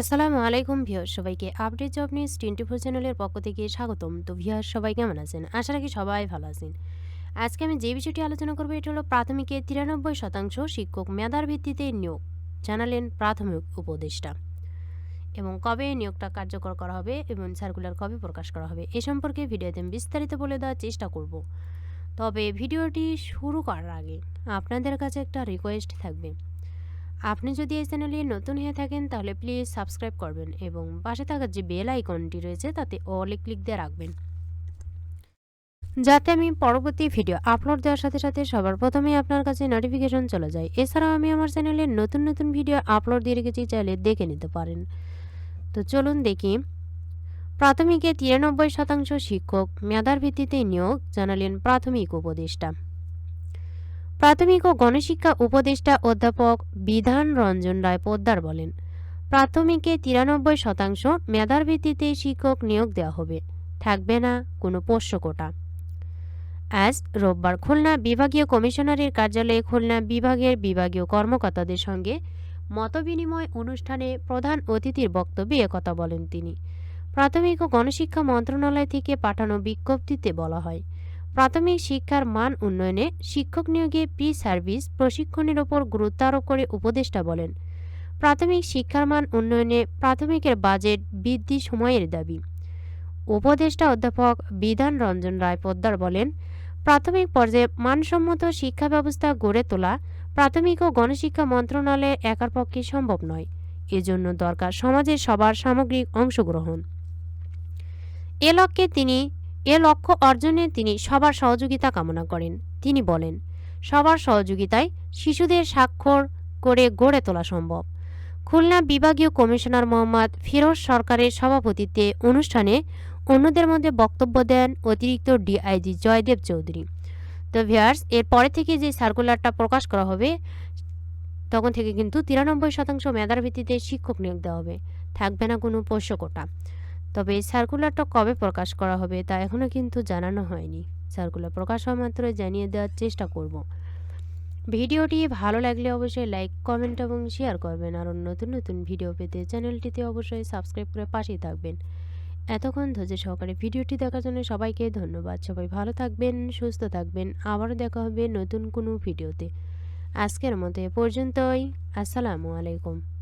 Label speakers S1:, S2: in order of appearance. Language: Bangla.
S1: আসসালামু আলাইকুম ভিউয়ার সবাইকে update job news twenty four চ্যানেলের পক্ষ থেকে স্বাগতম। তো ভিউয়ার সবাই কেমন আছেন? আশা রাখি সবাই ভালো আছেন। আজকে আমি যে বিষয়টি আলোচনা করব, এটা হলো প্রাথমিকে তিরানব্বই শতাংশ শিক্ষক মেধার ভিত্তিতে নিয়োগ। জানালেন প্রাথমিক উপদেষ্টা। এবং কবে নিয়োগটা কার্যকর করা হবে এবং সার্কুলার কবে প্রকাশ করা হবে, এ সম্পর্কে ভিডিওতে আমি বিস্তারিত বলে দেওয়ার চেষ্টা করব। তবে ভিডিওটি শুরু করার আগে আপনাদের কাছে একটা রিকোয়েস্ট থাকবে। আপনি যদি এই চ্যানেলে নতুন হয়ে থাকেন, তাহলে প্লিজ সাবস্ক্রাইব করবেন এবং পাশে থাকা যে বেল আইকনটি রয়েছে, তাতে অলে ক্লিক দিয়ে রাখবেন। যাতে আমি পরবর্তী ভিডিও আপলোড দেওয়ার সাথে সাথে সবার প্রথমে আপনার কাছে নোটিফিকেশন চলে যায়। এছাড়াও আমি আমার চ্যানেলে নতুন নতুন ভিডিও আপলোড দিয়ে রেখেছি, চাইলে দেখে নিতে পারেন। তো চলুন দেখি। প্রাথমিকে তিরানব্বই শতাংশ শিক্ষক মেধার ভিত্তিতে নিয়োগ, জানালেন প্রাথমিক উপদেষ্টা। প্রাথমিক ও গণশিক্ষা উপদেষ্টা অধ্যাপক বিধান রঞ্জন রায় পোদ্দার বলেন, প্রাথমিকে তিরানব্বই শতাংশ মেধার ভিত্তিতে শিক্ষক নিয়োগ দেওয়া হবে, থাকবে না কোনো পোষ্য কোটা। আজ রোববার খুলনা বিভাগীয় কমিশনারের কার্যালয়ে খুলনা বিভাগের বিভাগীয় কর্মকর্তাদের সঙ্গে মতবিনিময় অনুষ্ঠানে প্রধান অতিথির বক্তব্যে একথা বলেন তিনি। প্রাথমিক ও গণশিক্ষা মন্ত্রণালয় থেকে পাঠানো বিজ্ঞপ্তিতে বলা হয় প্রাথমিক শিক্ষার মান উন্নয়নে শিক্ষক নিয়োগে প্রি সার্ভিস প্রশিক্ষণের ওপর গুরুত্ব আরোপ করে উপদেষ্টা বলেন, প্রাথমিক শিক্ষার মান উন্নয়নে প্রাথমিকের বাজেট বৃদ্ধি সময়ের দাবি। উপদেষ্টা অধ্যাপক বিধান রঞ্জন রায় পোদ্দার বলেন, প্রাথমিক পর্যায়ে মানসম্মত শিক্ষা ব্যবস্থা গড়ে তোলা প্রাথমিক ও গণশিক্ষা মন্ত্রণালয়ের একার পক্ষে সম্ভব নয়। এজন্য দরকার সমাজের সবার সামগ্রিক অংশগ্রহণ। এ লক্ষ্যে তিনি এ লক্ষ্য অর্জনে তিনি সবার সহযোগিতা কামনা করেন। তিনি বলেন, সবার সহযোগিতায় শিশুদের স্বাক্ষর করে গড়ে তোলা সম্ভব। খুলনা বিভাগীয় কমিশনার মোহাম্মদ ফিরোজ সরকারের সভাপতিত্বে অনুষ্ঠানে অন্যদের মধ্যে বক্তব্য দেন অতিরিক্ত ডিআইজি জয়দেব চৌধুরী। তো ভিয়ার্স এর পরে থেকে যে সার্কুলারটা প্রকাশ করা হবে, তখন থেকে কিন্তু তিরানব্বই শতাংশ মেধার ভিত্তিতে শিক্ষক নিয়োগ দেওয়া হবে। থাকবে না কোনো পোষ্য কোটা তবে এই সার্কুলারটা কবে প্রকাশ করা হবে তা এখনও কিন্তু জানানো হয়নি। সার্কুলার প্রকাশ হওয়া মাত্রই জানিয়ে দেওয়ার চেষ্টা করব। ভিডিওটি ভালো লাগলে অবশ্যই লাইক কমেন্ট এবং শেয়ার করবেন। আর নতুন নতুন ভিডিও পেতে চ্যানেলটিতে অবশ্যই সাবস্ক্রাইব করে পাশেই থাকবেন। এতক্ষণ ধৈর্য সহকারে ভিডিওটি দেখার জন্য সবাইকে ধন্যবাদ। সবাই ভালো থাকবেন, সুস্থ থাকবেন। আবারও দেখা হবে নতুন কোনো ভিডিওতে। আজকের মতো এ পর্যন্তই। আসসালামু আলাইকুম।